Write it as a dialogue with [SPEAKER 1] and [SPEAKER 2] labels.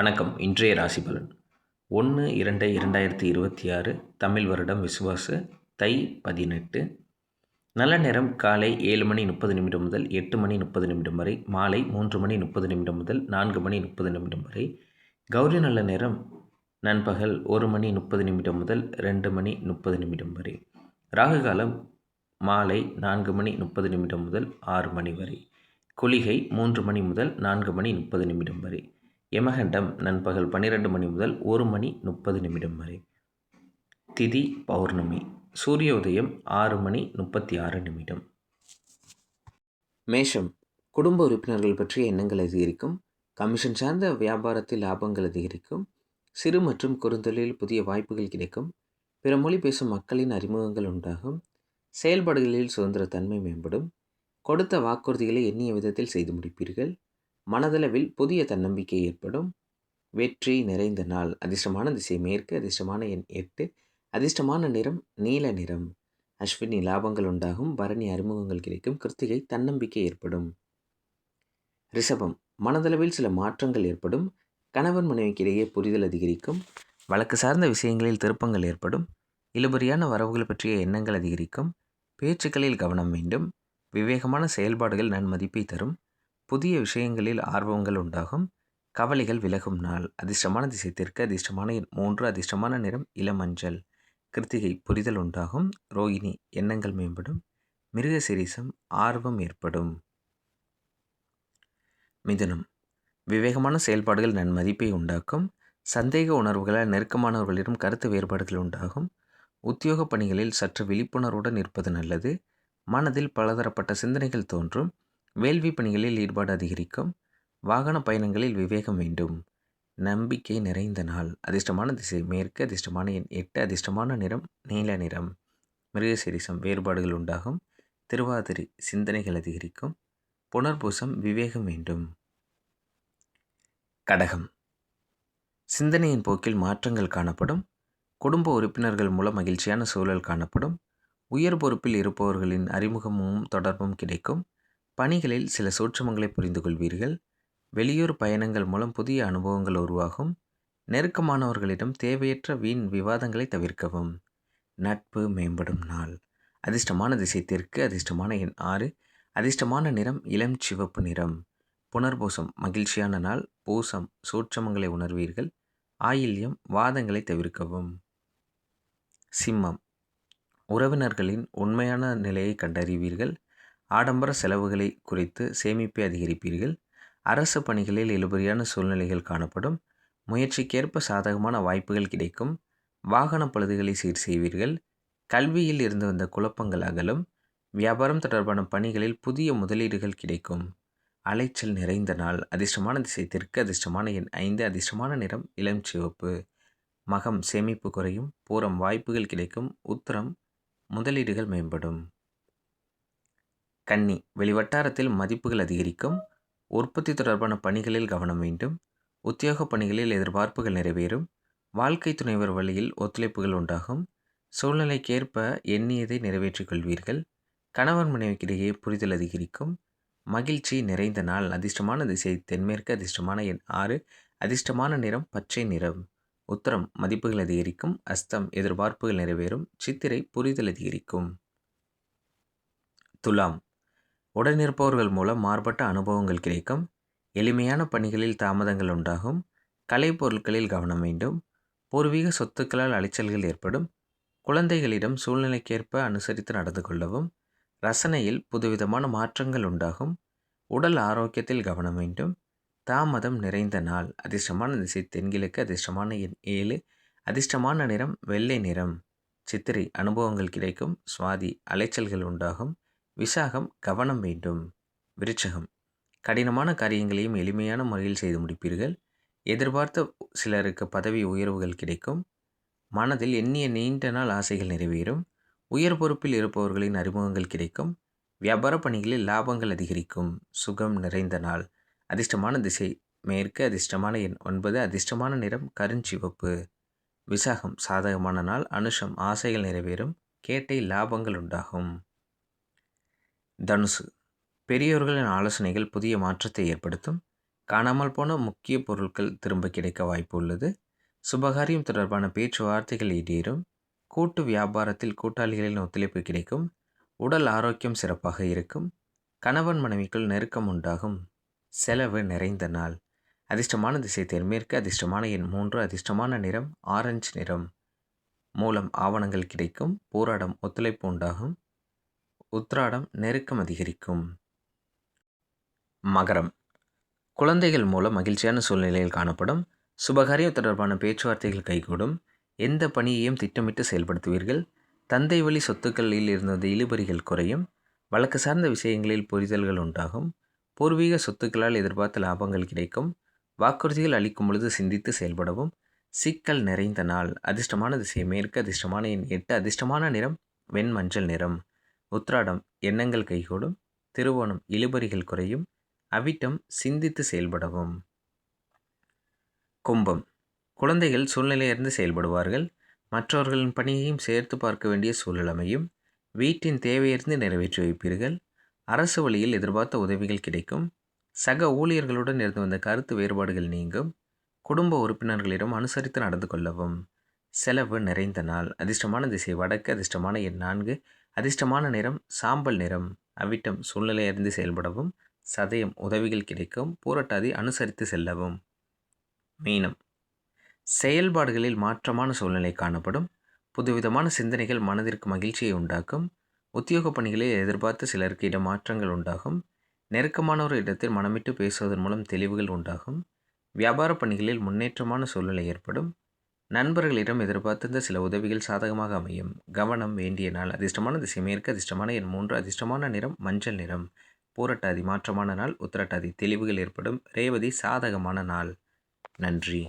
[SPEAKER 1] வணக்கம். இன்றைய ராசி பலன். ஒன்று இரண்டு இரண்டாயிரத்தி இருபத்தி ஆறு தமிழ் வருடம் விசுவாசு தை பதினெட்டு. நல்ல நேரம் காலை ஏழு மணி முப்பது நிமிடம் முதல் எட்டு மணி முப்பது நிமிடம் வரை மாலை மூன்று மணி முப்பது நிமிடம் முதல் நான்கு மணி முப்பது நிமிடம் வரை. கௌரி நல்ல நேரம் நண்பகல் ஒரு மணி முப்பது நிமிடம் முதல் ரெண்டு மணி முப்பது நிமிடம் வரை. ராகு காலம் மாலை நான்கு மணி முப்பது நிமிடம் முதல் ஆறு மணி வரை. குளிகை மூன்று மணி முதல் நான்கு மணி முப்பது நிமிடம் வரை. யமகண்டம் நண்பகல் பன்னிரெண்டு மணி முதல் ஒரு மணி முப்பது நிமிடம் வரை. திதி பௌர்ணமி. சூரிய உதயம் ஆறு மணி முப்பத்தி ஆறு நிமிடம். மேஷம். குடும்ப உறுப்பினர்கள் பற்றிய எண்ணங்கள் அதிகரிக்கும். கமிஷன் சார்ந்த வியாபாரத்தில் லாபங்கள் அதிகரிக்கும். சிறு மற்றும் குறுந்தொழில் புதிய வாய்ப்புகள் கிடைக்கும். பிற மொழி பேசும் மக்களின் அறிமுகங்கள் உண்டாகும். செயல்பாடுகளில் சுதந்திர தன்மை மேம்படும். கொடுத்த வாக்குறுதிகளை எண்ணிய விதத்தில் செய்து முடிப்பீர்கள். மனதளவில் புதிய தன்னம்பிக்கை ஏற்படும். வெற்றி நிறைந்த நாள். அதிர்ஷ்டமான திசை மேற்கு அதிர்ஷ்டமான எண் எட்டு அதிர்ஷ்டமான நிறம் நீல நிறம். அஸ்வினி லாபங்கள் உண்டாகும். பரணி அறிமுகங்கள் கிடைக்கும். கிருத்திகை தன்னம்பிக்கை ஏற்படும். ரிஷபம். மனதளவில் சில மாற்றங்கள் ஏற்படும். கணவன் மனைவிக்கிடையே புரிதல் அதிகரிக்கும். வழக்கு சார்ந்த விஷயங்களில் திருப்பங்கள் ஏற்படும். இழுபறியான வரவுகள் பற்றிய எண்ணங்கள் அதிகரிக்கும். பேச்சுக்களில் கவனம் வேண்டும் விவேகமான செயல்பாடுகள் நன்மதிப்பை தரும். புதிய விஷயங்களில் ஆர்வங்கள் உண்டாகும். கவலைகள் விலகும் நாள். அதிர்ஷ்டமான திசை தெற்கு அதிர்ஷ்டமான மூன்று அதிர்ஷ்டமான நிறம் இளமஞ்சள். கிருத்திகை புரிதல் உண்டாகும். ரோகிணி எண்ணங்கள் மேம்படும். மிருக சிரீசம் ஆர்வம் ஏற்படும். மிதுனம். விவேகமான செயல்பாடுகள் நன்மதிப்பை உண்டாக்கும். சந்தேக உணர்வுகளால் நெருக்கமானவர்களிடம் கருத்து வேறுபாடுகள் உண்டாகும். உத்தியோக பணிகளில் சற்று விழிப்புணர்வுடன் இருப்பது நல்லது. மனதில் பலதரப்பட்ட சிந்தனைகள் தோன்றும். வேள்வி பணிகளில் ஈடுபாடு அதிகரிக்கும். வாகன பயணங்களில் விவேகம் வேண்டும். நம்பிக்கை நிறைந்த நாள். அதிர்ஷ்டமான திசை. மேற்கு அதிர்ஷ்டமான எண் எட்டு. அதிர்ஷ்டமான நிறம் நீல நிறம். மிருகசீரிசம். வேறுபாடுகள் உண்டாகும். திருவாதிரி. சிந்தனைகள் அதிகரிக்கும். புனர்பூசம். விவேகம் வேண்டும். கடகம். சிந்தனையின் போக்கில் மாற்றங்கள் காணப்படும். குடும்ப உறுப்பினர்கள் மூலம் மகிழ்ச்சியான சூழல் காணப்படும். உயர் பொறுப்பில் இருப்பவர்களின் அறிமுகமும் தொடர்பும் கிடைக்கும். பணிகளில் சில சூட்சமங்களை புரிந்து கொள்வீர்கள் வெளியூர் பயணங்கள் மூலம் புதிய அனுபவங்கள் உருவாகும். நெருக்கமானவர்களிடம் தேவையற்ற வீண் விவாதங்களை தவிர்க்கவும். நட்பு மேம்படும் நாள். அதிர்ஷ்டமான திசை தெற்கு அதிர்ஷ்டமான எண் ஆறு. அதிர்ஷ்டமான நிறம் இளம் சிவப்பு நிறம். புனர்பூசம் மகிழ்ச்சியான நாள். பூசம் சூட்சமங்களை உணர்வீர்கள். ஆயில்யம் வாதங்களை தவிர்க்கவும். சிம்மம். உறவினர்களின் உண்மையான நிலையை கண்டறிவீர்கள். ஆடம்பர செலவுகளை குறைத்து சேமிப்பை அதிகரிப்பீர்கள். அரசு பணிகளில் இழுபறியான சூழ்நிலைகள் காணப்படும். முயற்சிக்கேற்ப சாதகமான வாய்ப்புகள் கிடைக்கும். வாகன பழுதுகளை சீர் செய்வீர்கள். கல்வியில் இருந்து வந்த குழப்பங்கள் அகலும். வியாபாரம் தொடர்பான பணிகளில் புதிய முதலீடுகள் கிடைக்கும். அலைச்சல் நிறைந்த நாள் அதிர்ஷ்டமான திசை தெற்கு அதிர்ஷ்டமான எண் ஐந்து அதிர்ஷ்டமான நிறம் இளம் சிவப்பு. மகம் சேமிப்பு குறையும் பூரம் வாய்ப்புகள் கிடைக்கும் உத்தரம் முதலீடுகள் மேம்படும். கன்னி வெளிவட்டாரத்தில் மதிப்புகள் அதிகரிக்கும். உற்பத்தி தொடர்பான பணிகளில் கவனம் வேண்டும் உத்தியோக பணிகளில் எதிர்பார்ப்புகள் நிறைவேறும். வாழ்க்கை துணைவர் வழியில் ஒத்துழைப்புகள் உண்டாகும். சூழ்நிலைக்கேற்ப எண்ணியதை நிறைவேற்றிக் கொள்வீர்கள். கணவன் மனைவிக்கிடையே புரிதல் அதிகரிக்கும். மகிழ்ச்சி நிறைந்த நாள் அதிர்ஷ்டமான திசை தென்மேற்கு அதிர்ஷ்டமான எண் ஆறு அதிர்ஷ்டமான நிறம் பச்சை நிறம். உத்தரம் மதிப்புகள் அதிகரிக்கும். அஸ்தம் எதிர்பார்ப்புகள் நிறைவேறும். சித்திரை புரிதல் அதிகரிக்கும். துலாம் உடனிருப்பவர்கள் மூலம் மாறுபட்ட அனுபவங்கள் கிடைக்கும். எளிமையான பணிகளில் தாமதங்கள் உண்டாகும். கலைப்பொருட்களில் கவனம் வேண்டும். பூர்வீக சொத்துக்களால் அலைச்சல்கள் ஏற்படும். குழந்தைகளிடம் சூழ்நிலைக்கேற்ப அனுசரித்து நடந்து கொள்ளவும். ரசனையில் புதுவிதமான மாற்றங்கள் உண்டாகும். உடல் ஆரோக்கியத்தில் கவனம் வேண்டும். தாமதம் நிறைந்த நாள் அதிர்ஷ்டமான திசை தென்கிழக்கு அதிர்ஷ்டமான எண் ஏழு அதிர்ஷ்டமான நிறம் வெள்ளை நிறம். சித்திரை அனுபவங்கள் கிடைக்கும். சுவாதி அலைச்சல்கள் உண்டாகும். விசாகம் கவனம் வேண்டும். விருச்சகம். கடினமான காரியங்களையும் எளிமையான முறையில் செய்து முடிப்பீர்கள். எதிர்பார்த்த சிலருக்கு பதவி உயர்வுகள் கிடைக்கும். மனதில் எண்ணிய நீண்ட நாள் ஆசைகள் நிறைவேறும். உயர் பொறுப்பில் இருப்பவர்களின் அறிமுகங்கள் கிடைக்கும். வியாபார பணிகளில் லாபங்கள் அதிகரிக்கும். சுகம் நிறைந்த நாள். அதிர்ஷ்டமான திசை. மேற்கு அதிர்ஷ்டமான எண் ஒன்பது. அதிர்ஷ்டமான நிறம் கருஞ்சிவப்பு. விசாகம் சாதகமான நாள். அனுஷம் ஆசைகள் நிறைவேறும். கேட்டை லாபங்கள் உண்டாகும். தனுசு. பெரியோர்களின் ஆலோசனைகள் புதிய மாற்றத்தை ஏற்படுத்தும். காணாமல் போன முக்கிய பொருட்கள் திரும்ப கிடைக்க வாய்ப்பு உள்ளது. சுபகாரியம் தொடர்பான பேச்சுவார்த்தைகள் ஈடேறும் கூட்டு வியாபாரத்தில் கூட்டாளிகளின் ஒத்துழைப்பு கிடைக்கும். உடல் ஆரோக்கியம் சிறப்பாக இருக்கும். கணவன் மனைவிக்குள் நெருக்கம் உண்டாகும். செலவு நிறைந்த நாள். அதிர்ஷ்டமான திசை தென்மேற்கு அதிர்ஷ்டமான எண் மூன்று அதிர்ஷ்டமான நிறம் ஆரஞ்சு நிறம் மூலம் ஆவணங்கள் கிடைக்கும். போராடம் ஒத்துழைப்பு உண்டாகும். உத்ராடம் நெருக்கம் அதிகரிக்கும். மகரம். குழந்தைகள் மூலம் மகிழ்ச்சியான சூழ்நிலையில் காணப்படும். சுபகாரியம் தொடர்பான பேச்சுவார்த்தைகள் கைகூடும். எந்த பணியையும் திட்டமிட்டு செயல்படுத்துவீர்கள். தந்தை வழி சொத்துக்களில் இருந்த இழுபறிகள் குறையும். வழக்கு சார்ந்த விஷயங்களில் புரிதல்கள் உண்டாகும். பூர்வீக சொத்துக்களால் எதிர்பார்த்த லாபங்கள் கிடைக்கும். வாக்குறுதிகள் அளிக்கும் பொழுது சிந்தித்து செயல்படவும். சிக்கல் நிறைந்த நாள். அதிர்ஷ்டமான திசை மேற்கு அதிர்ஷ்டமான எண் எட்டு. அதிர்ஷ்டமான நிறம் வெண் மஞ்சள் நிறம். உத்ராடம் எண்ணங்கள் கைகூடும் திருவோணம் இழுபறிகள் குறையும் அவிட்டம் சிந்தித்து செயல்படவும். கும்பம். குழந்தைகள் சூழ்நிலையிலிருந்து செயல்படுவார்கள். மற்றவர்களின் பணியையும் சேர்த்து பார்க்க வேண்டிய சூழல் வீட்டின் தேவையிருந்து நிறைவேற்றி வைப்பீர்கள். அரசு வழியில் எதிர்பார்த்த உதவிகள் கிடைக்கும். சக ஊழியர்களுடன் இருந்து வந்த கருத்து வேறுபாடுகள் நீங்கும். குடும்ப உறுப்பினர்களிடம் அனுசரித்து நடந்து கொள்ளவும். செலவு நிறைந்த நாள். அதிர்ஷ்டமான திசை. வடக்கு அதிர்ஷ்டமான எண் நான்கு. அதிர்ஷ்டமான நிறம் சாம்பல் நிறம். அவிட்டம் சூழ்நிலை அறிந்து செயல்படவும் சதயம் உதவிகள் கிடைக்கும் பூரட்டாதி அனுசரித்து செல்லவும். மீனம். செயல்பாடுகளில் மாற்றமான சூழ்நிலை காணப்படும். புதுவிதமான சிந்தனைகள் மனதிற்கு மகிழ்ச்சியை உண்டாக்கும். உத்தியோக பணிகளை எதிர்பார்த்து சிலருக்கு இடம் மாற்றங்கள் உண்டாகும். நெருக்கமான ஒரு இடத்தில் மனமிட்டு பேசுவதன் மூலம் தெளிவுகள் உண்டாகும். வியாபார பணிகளில் முன்னேற்றமான சூழ்நிலை ஏற்படும். நண்பர்களிடம் எதிர்பார்த்திருந்த சில உதவிகள் சாதகமாக அமையும். கவனம் வேண்டிய நாள் அதிர்ஷ்டமான திசை மேற்கு அதிர்ஷ்டமான எண் மூன்று அதிர்ஷ்டமான நிறம் மஞ்சள் நிறம். பூரட்டாதி மாற்றமான நாள் உத்திரட்டாதி தெளிவுகள் ஏற்படும். ரேவதி சாதகமான நாள். நன்றி.